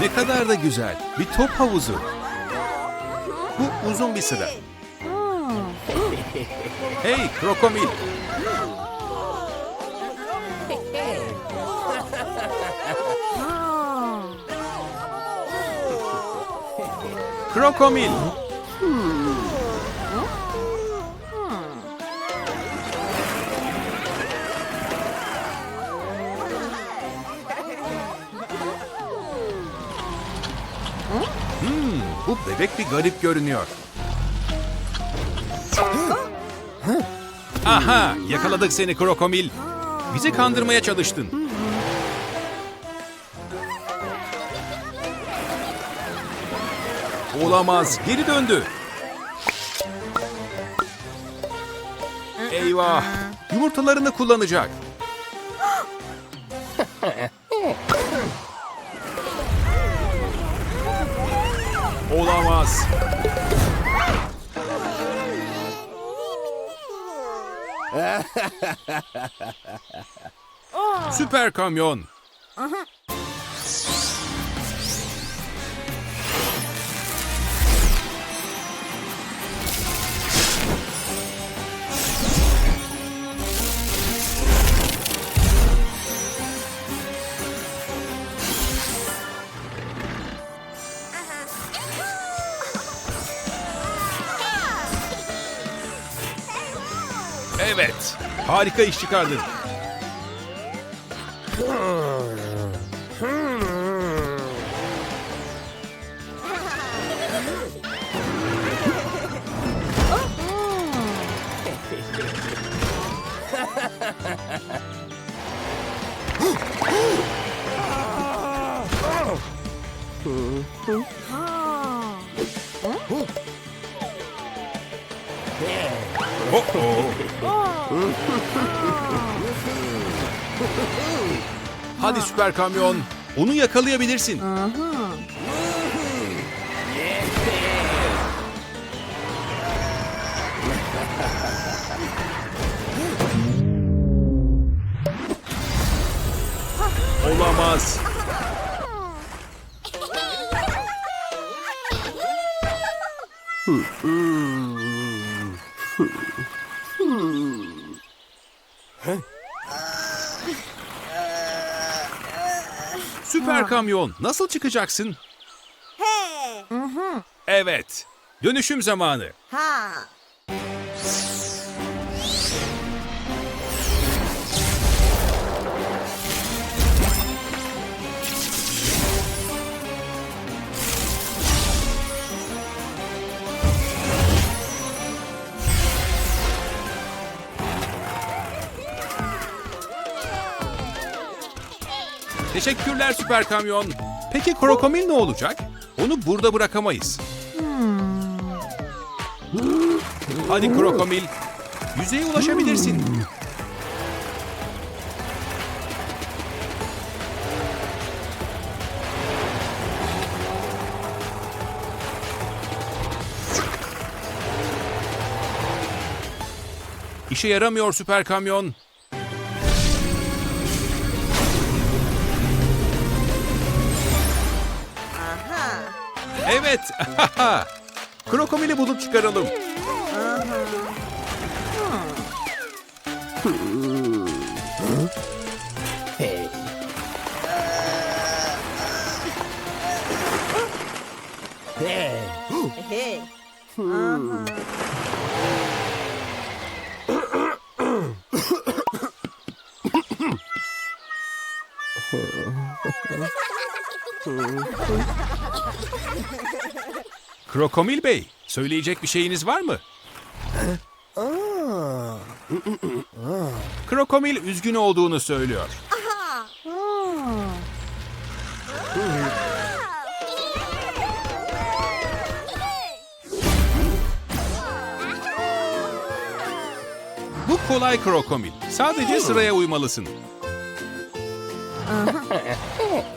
Ne kadar da güzel. Bir top havuzu. Bu uzun bir sıra. Hey Krokomil. Krokomil. Bu bebek bir garip görünüyor. Aha, yakaladık seni Krokomil. Bizi kandırmaya çalıştın. Olamaz, geri döndü. Eyvah, yumurtalarını kullanacak. Olamaz. Süper kamyon. Evet, harika iş çıkardın. Hadi süper kamyon, onu yakalayabilirsin. Olamaz. Süper kamyon, nasıl çıkacaksın? He. Evet, dönüşüm zamanı. Ha. Teşekkürler süper kamyon. Peki krokomil ne olacak? Onu burada bırakamayız. Hadi krokomil, yüzeye ulaşabilirsin. İşe yaramıyor süper kamyon. Evet. Krokomili bulup çıkaralım. Krokomil Bey, söyleyecek bir şeyiniz var mı? Krokomil üzgün olduğunu söylüyor. Bu kolay krokomil. Sadece sıraya uymalısın.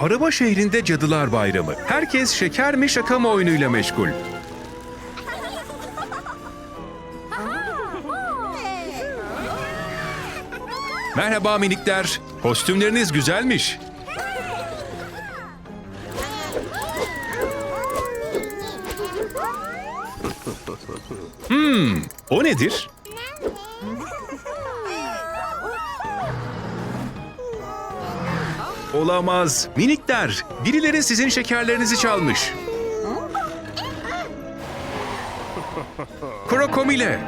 Araba şehrinde Cadılar Bayramı. Herkes şeker mi şaka mı oyunuyla meşgul. Merhaba minikler. Kostümleriniz güzelmiş. Hmm, o nedir? Olamaz. Minikler, birileri sizin şekerlerinizi çalmış. Krokomile.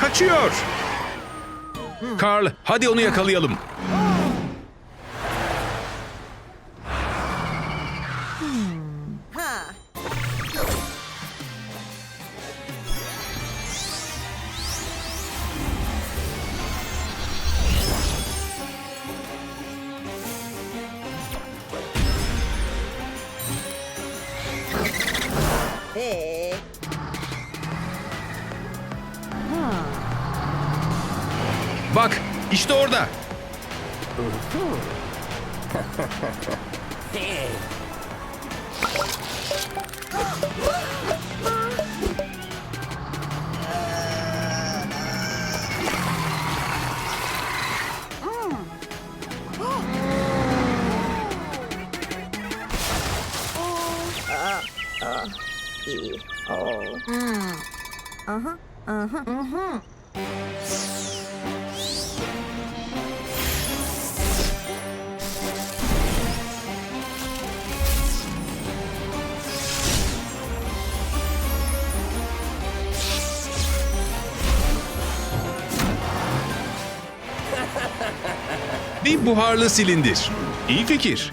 Kaçıyor. Carl, hadi onu yakalayalım. İşte orada. iyi. Oh. Hmm. Aha. Aha. Mhm. Buharlı silindir. İyi fikir.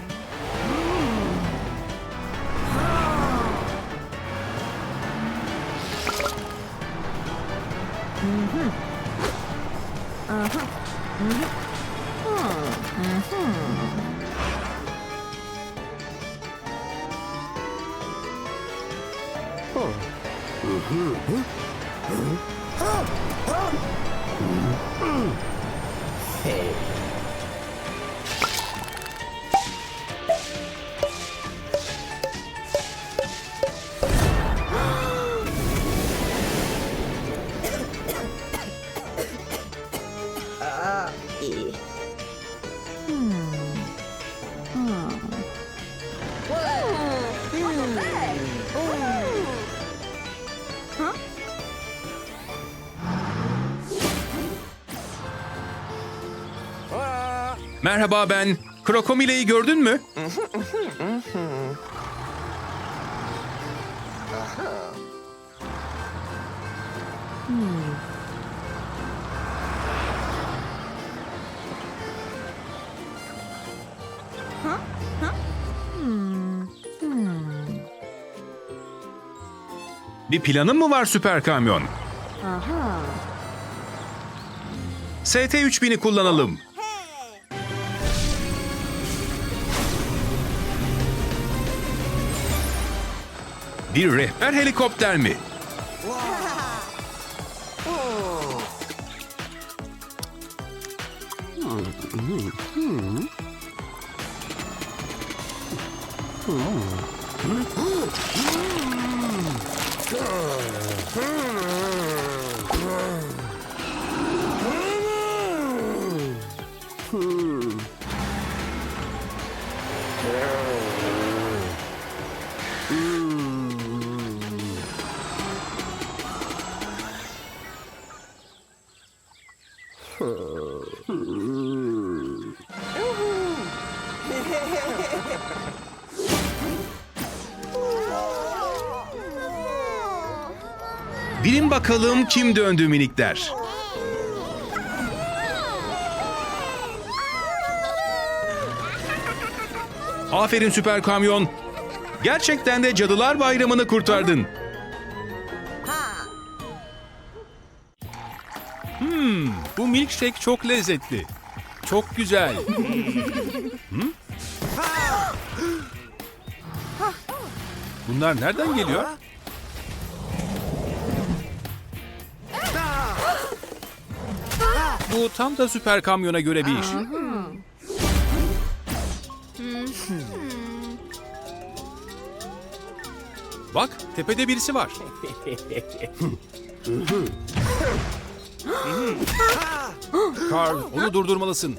Merhaba ben. Krokomile'yi gördün mü? Bir planın mı var süper kamyon? Aha. ST-3000'i kullanalım. Bir rehber helikopter mi? Bilin bakalım kim döndü minikler? Aferin süper kamyon. Gerçekten de Cadılar Bayramı'nı kurtardın. Ha. Bu milkshake çok lezzetli. Çok güzel. Hı? Bunlar nereden geliyor? Bu tam da süper kamyona göre bir iş. Bak, tepede birisi var. Carl, onu durdurmalısın.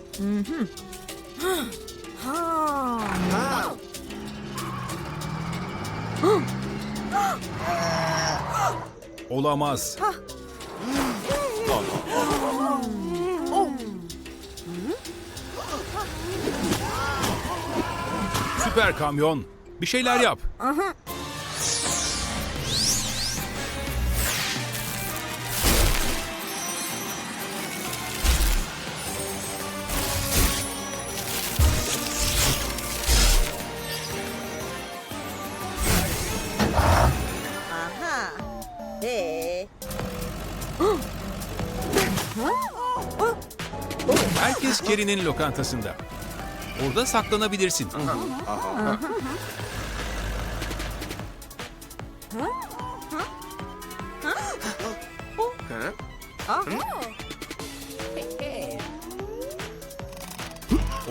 Olamaz. Süper kamyon. Bir şeyler yap. Aha. Kerry'nin lokantasında. Orada saklanabilirsin.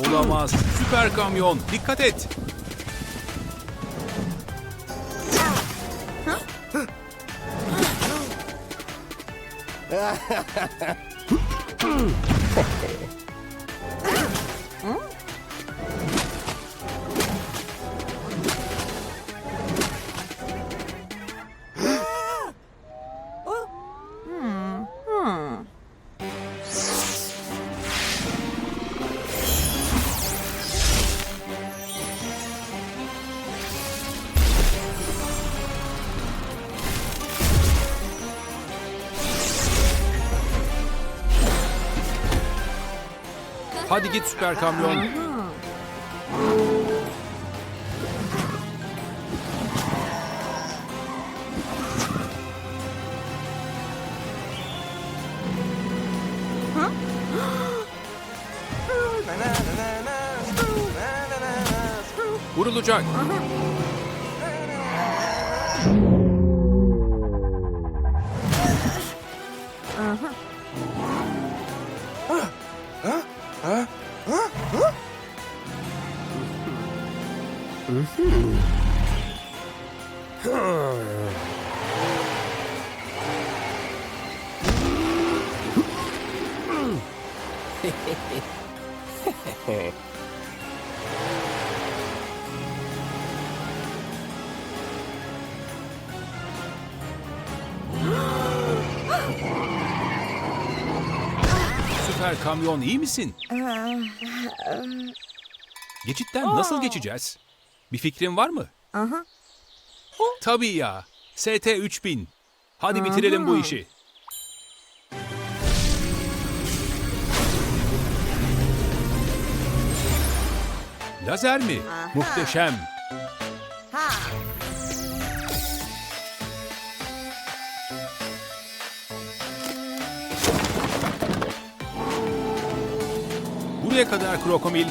Olamaz. Süper kamyon. Dikkat et. Hadi git süper kamyon. Vurulacak. Süper kamyon iyi misin? Geçitten nasıl geçeceğiz? Bir fikrin var mı? Aha. Tabii ya. ST 3000. Hadi bitirelim bu işi. Lazer mi? Muhteşem. Buraya kadar Krokomil.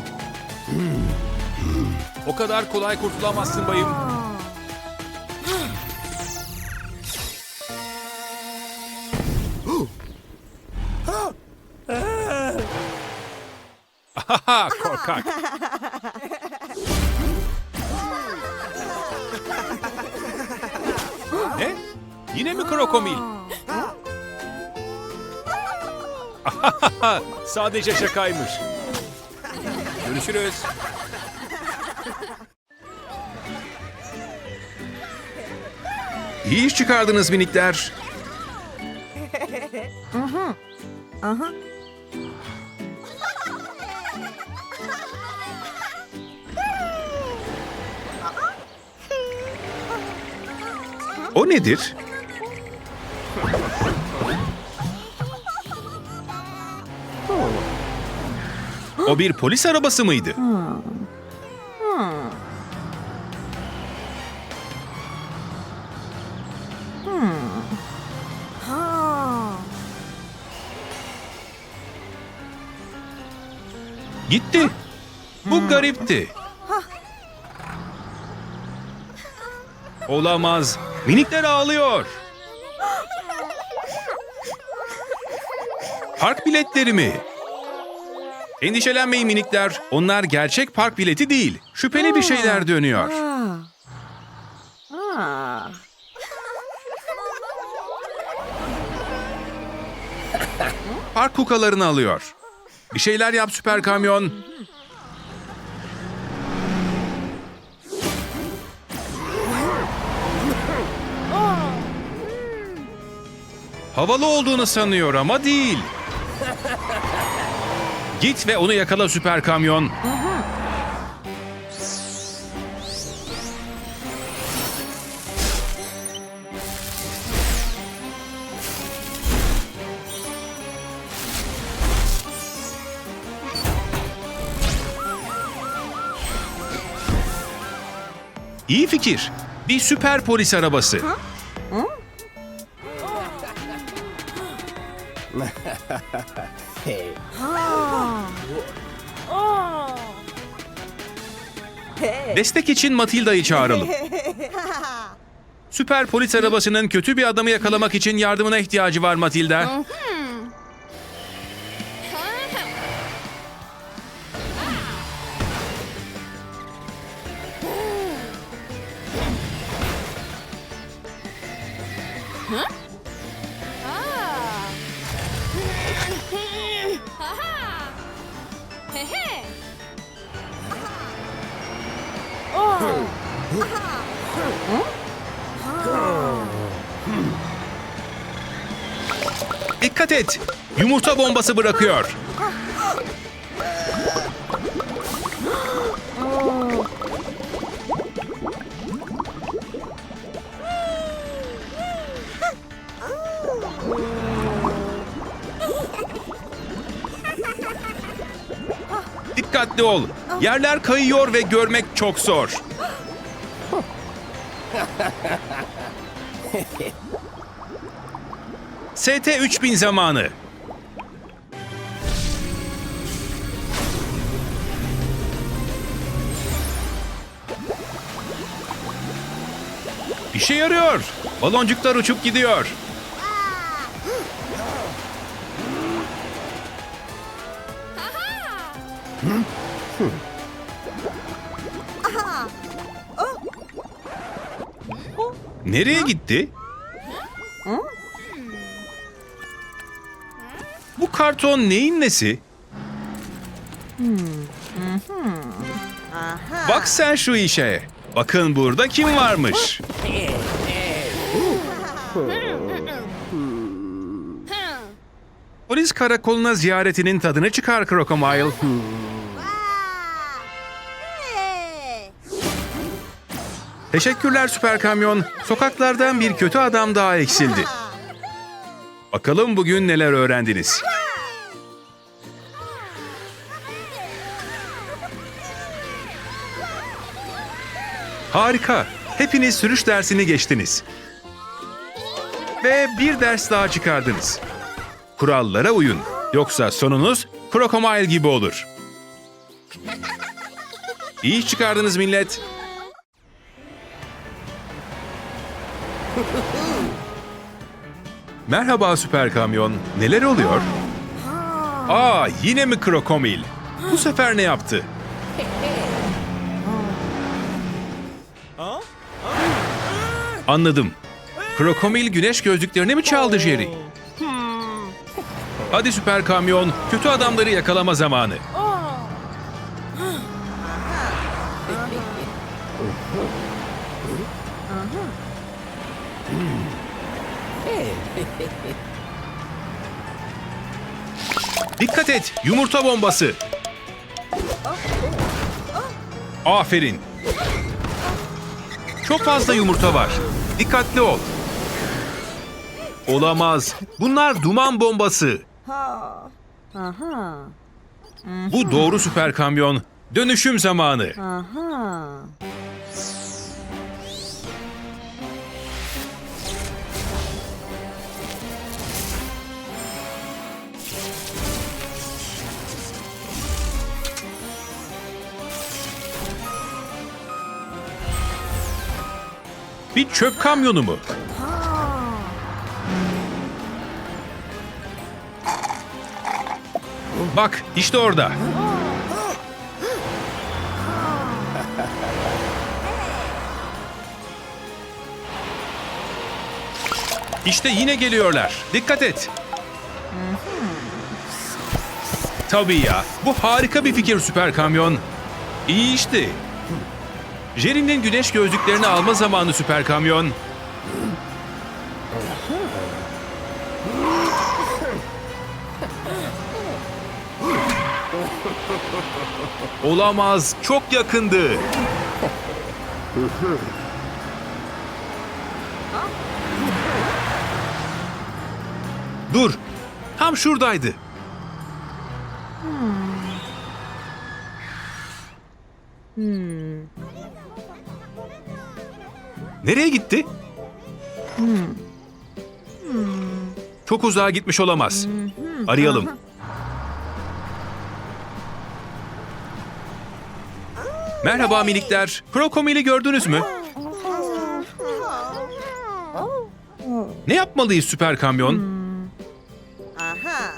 O kadar kolay kurtulamazsın bayım. Ahaha korkak. ne? Yine mi krokomil? Sadece şakaymış. Görüşürüz. İyi iş çıkardınız minikler. Aha. O nedir? O bir polis arabası mıydı? Ha. Gitti. Bu garipti. Olamaz. Minikler ağlıyor. Park biletleri mi? Endişelenmeyin minikler. Onlar gerçek park bileti değil. Şüpheli bir şeyler dönüyor. Park kukalarını alıyor. Bir şeyler yap süper kamyon. Havalı olduğunu sanıyor ama değil. Git ve onu yakala süper kamyon. İyi fikir. Bir süper polis arabası. Destek için Matilda'yı çağıralım. Süper polis arabasının kötü bir adamı yakalamak için yardımına ihtiyacı var Matilda. Dikkat et! Yumurta bombası bırakıyor. Dikkatli ol. Yerler kayıyor ve görmek çok zor. ST 3000 zamanı. İşe yarıyor. Baloncuklar uçup gidiyor. Nereye gitti? Karton neyin nesi? Bak sen şu işe. Bakın burada kim varmış? Polis karakoluna ziyaretinin tadını çıkar Crocomile. Teşekkürler Süper Kamyon. Sokaklardan bir kötü adam daha eksildi. Bakalım bugün neler öğrendiniz? Harika. Hepiniz sürüş dersini geçtiniz. Ve bir ders daha çıkardınız. Kurallara uyun. Yoksa sonunuz Crocomile gibi olur. İyi çıkardınız millet. Merhaba Süper Kamyon. Neler oluyor? Aa yine mi Krokomil? Bu sefer ne yaptı? Anladım. Krokomil güneş gözlüklerini mi çaldı Jerry? Hadi Süper Kamyon, kötü adamları yakalama zamanı. Dikkat et, yumurta bombası. Aferin. Çok fazla yumurta var. Dikkatli ol. Olamaz. Bunlar duman bombası. Bu doğru süper kamyon. Dönüşüm zamanı. Bir çöp kamyonu mu? Bak işte orada. İşte yine geliyorlar. Dikkat et. Tabii ya. Bu harika bir fikir süper kamyon. İyi işte. Jerry'nin güneş gözlüklerini alma zamanı süper kamyon. Olamaz. Çok yakındı. Dur. Tam şuradaydı. Nereye gitti? Çok uzağa gitmiş olamaz. Arayalım. Merhaba minikler. Krokomil'i gördünüz mü? Ne yapmalıyız süper kamyon? Aha.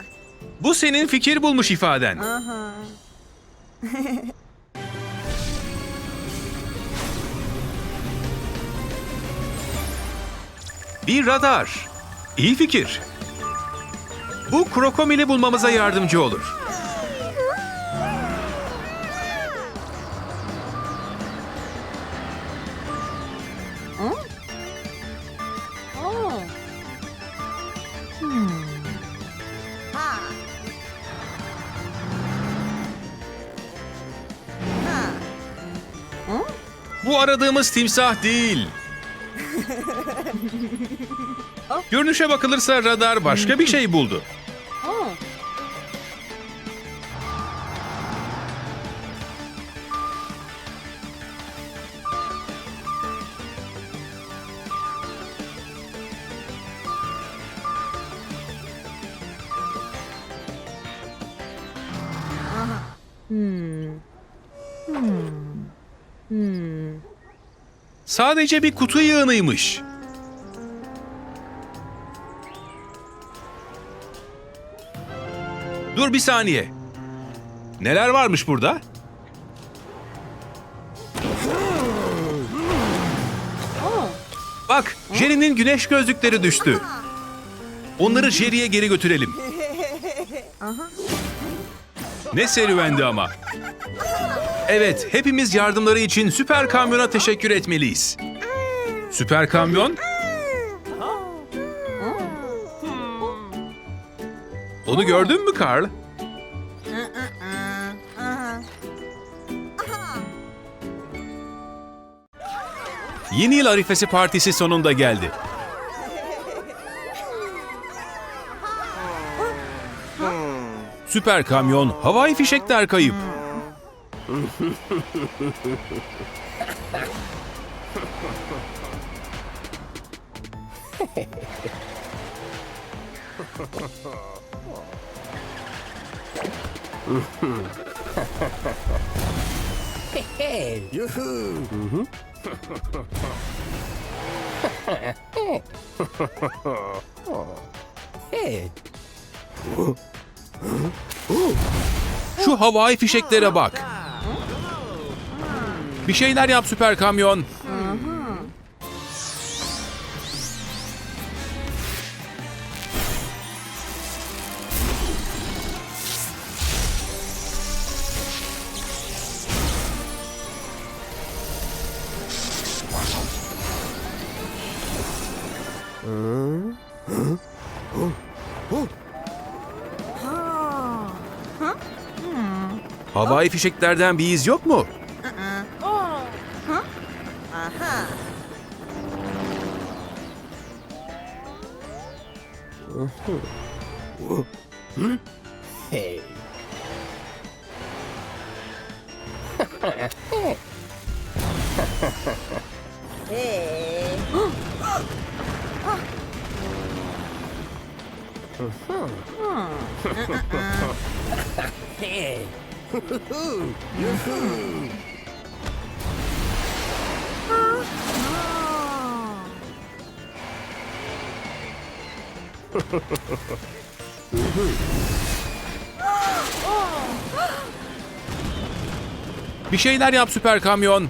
Bu senin fikir bulmuş ifaden. Bir radar. İyi fikir. Bu krokomili bulmamıza yardımcı olur. Bu aradığımız timsah değil. Görünüşe bakılırsa radar başka bir şey buldu. Hmm. Hmm. Hmm. Sadece bir kutu yığınıymış. Dur bir saniye. Neler varmış burada? Bak, Jerry'nin güneş gözlükleri düştü. Onları Jerry'e geri götürelim. Ne serüvendi ama. Evet, hepimiz yardımları için Süper Kamyon'a teşekkür etmeliyiz. Süper Kamyon? Onu gördün mü? Aha. Yeni yıl arifesi partisi sonunda geldi. Süper kamyon havai fişekler kayıp. Şu havai fişeklere bak. Bir şeyler yap süper kamyon. Havai fişeklerden bir iz yok mu? Bir şeyler yap süper kamyon.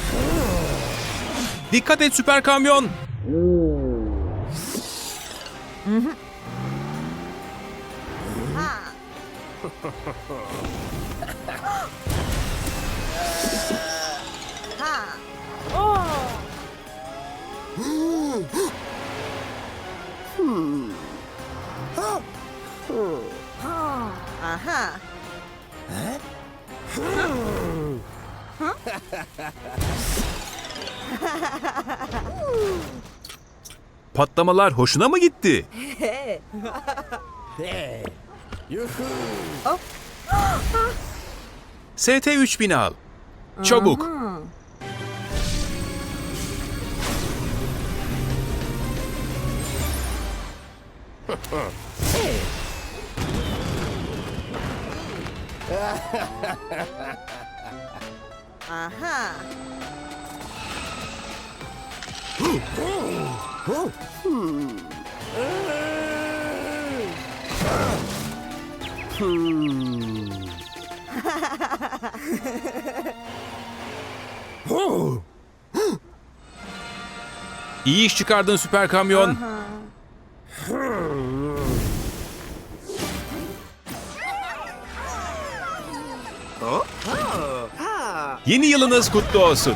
Dikkat et süper kamyon. Ha. Ha. Ha. Aha. Patlamalar hoşuna mı gitti? ST-3000 al. Çabuk. Ha. Aha. İyi iş çıkardın süper kamyon. Yeni yılınız kutlu olsun.